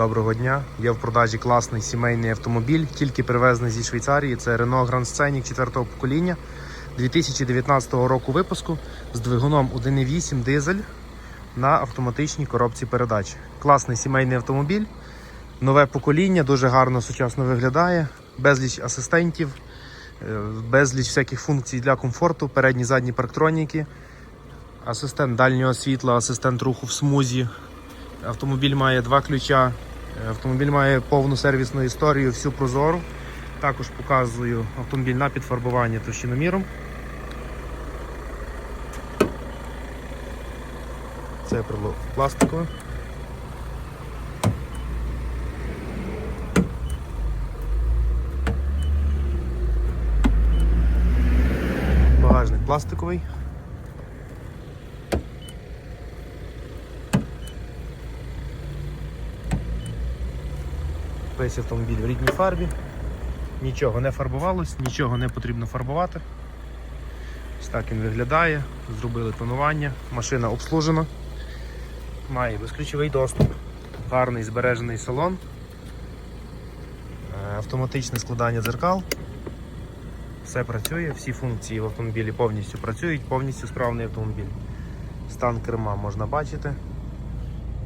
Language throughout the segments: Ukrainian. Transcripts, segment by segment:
Доброго дня. Є в продажі класний сімейний автомобіль, тільки привезений зі Швейцарії. Це Renault Grand Scenic 4-го покоління 2019 року випуску з двигуном 1.8 дизель на автоматичній коробці передач. Класний сімейний автомобіль, нове покоління, дуже гарно сучасно виглядає, безліч асистентів, е, безліч всяких функцій для комфорту, передні задні парктроніки, асистент дальнього світла, асистент руху в смузі. Автомобіль має два ключа. Автомобіль має повну сервісну історію, всю прозору. Також показую автомобіль на підфарбування товщиноміром. Це прилог пластикове. Багажник пластиковий. Весь автомобіль в рідній фарбі. Нічого не фарбувалось, нічого не потрібно фарбувати. Ось так він виглядає. Зробили тонування. Машина обслужена. Має безключовий доступ, гарний збережений салон, Е, автоматичне складання дзеркал. Все працює, всі функції в автомобілі повністю працюють, повністю справний автомобіль. Стан керма можна бачити.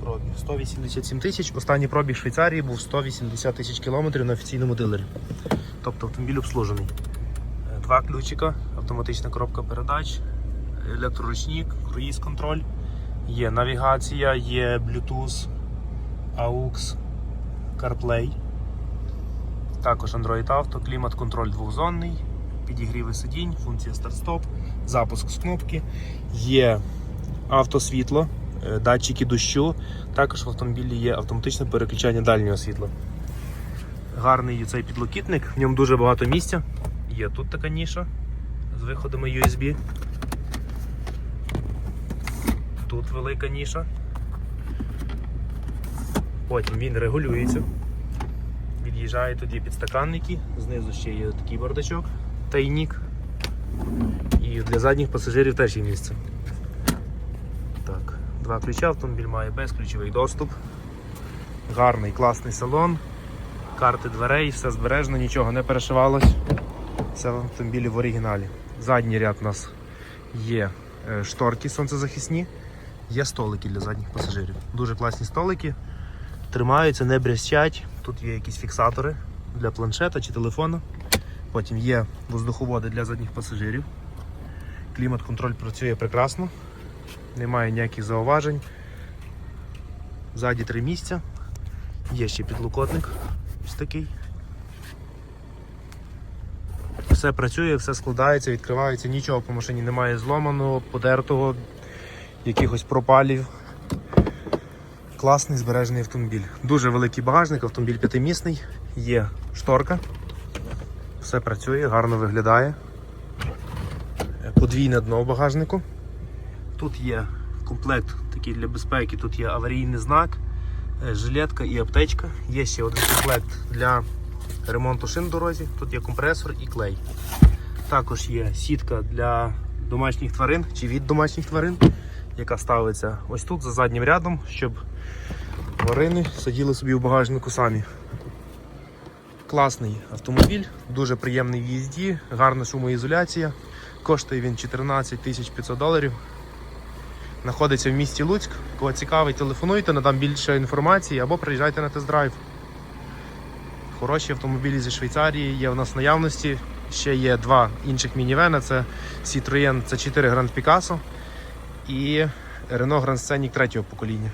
Пробіг 187 тисяч. Останній пробіг Швейцарії був 180 тисяч кілометрів на офіційному дилері. Тобто автомобіль обслужений. Е, Два ключика, автоматична коробка передач, електроручник, круїз контроль. Є навігація, є Bluetooth, AUX, CarPlay. Також Android Auto, клімат-контроль двохзонний, підігріви сидінь, функція старт-стоп, запуск з кнопки. Є автосвітло, датчики дощу. Також в автомобілі є автоматичне переключання дальнього світла. Гарний цей підлокітник, в ньому дуже багато місця. Є тут така ніша з виходами USB. Тут велика ніша. Потім він регулюється. Від'їжджає тоді підстаканники, знизу ще є такий бардачок, тайнік. І для задніх пасажирів теж є місце. Два ключа автомобіль має безключовий доступ. Гарний, класний салон, карти дверей, все збережено, нічого не перешивалось. Все в автомобілі в оригіналі. Задній ряд у нас є е, шторки сонцезахисні, є столики для задніх пасажирів. Дуже класні столики, тримаються, не брязчать. Тут є якісь фіксатори для планшета чи телефону. Потім є воздуховоди для задніх пасажирів. Клімат-контроль працює прекрасно, немає ніяких зауважень. Ззаді три місця. Є ще підлокотник ось такий. Все працює, все складається, відкривається, нічого по машині немає зломаного, подертого, якихось пропалів. Класний збережений автомобіль. Дуже великий багажник, автомобіль п'ятимісний, є шторка. Все працює, гарно виглядає. Подвійне дно в багажнику. Тут є комплект такий для безпеки, тут є аварійний знак, е, жилетка і аптечка. Є ще один комплект для ремонту шин дорозі. Тут є компресор і клей. Також є сітка для домашніх тварин чи від домашніх тварин, яка ставиться ось тут за заднім рядом, щоб тварини сиділи собі в багажнику самі. Класний автомобіль, дуже приємний в їзді, гарна шумоізоляція. Коштує він 14 500 доларів. Знаходиться в місті Луцьк. Кого цікавий, телефонуйте, надам більше інформації або приїжджайте на тест-драйв. Хороші автомобілі зі Швейцарії є в нас в наявності. Ще є два інших мінівена: це Citroën C4 Grand Picasso і Renault Grand Scenic третього покоління.